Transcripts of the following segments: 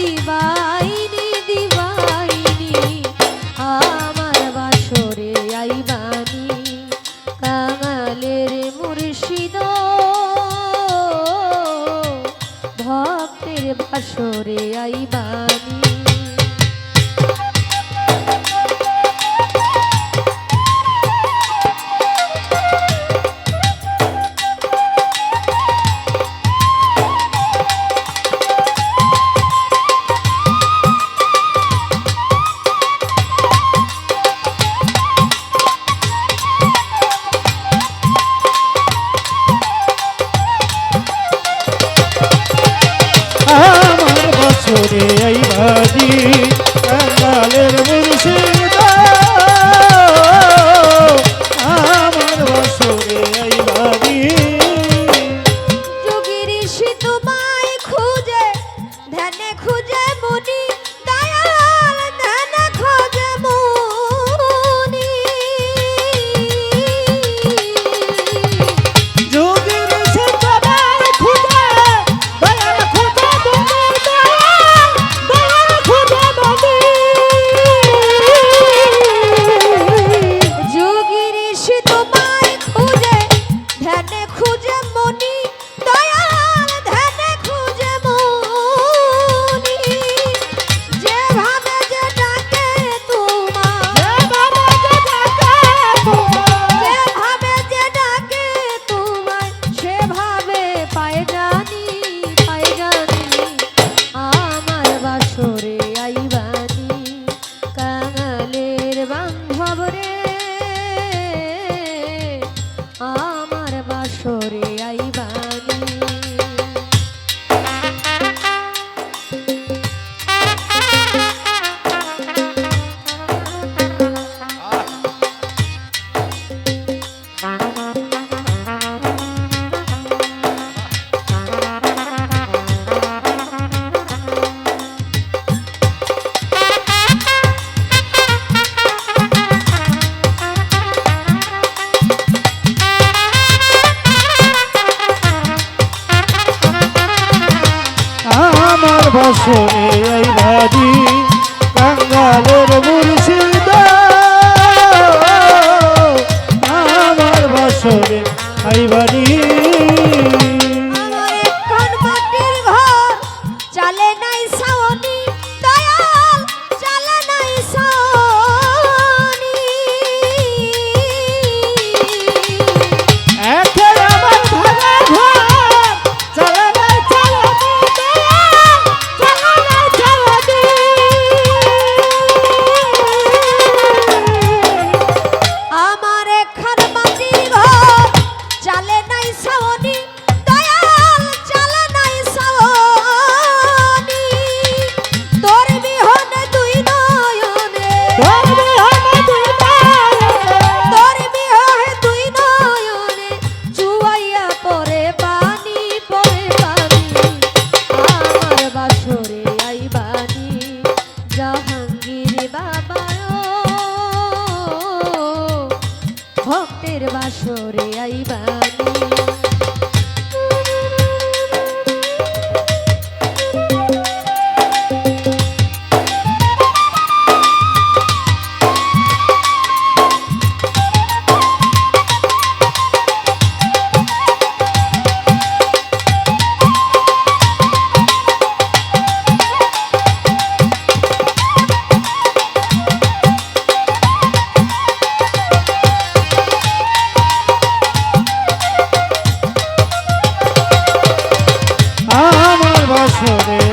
দিবা সরে বসে এই ভারি কাঙ্গালের মুর্শিদ। আমার বসরে এই 笑我。আমার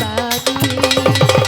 বাসরে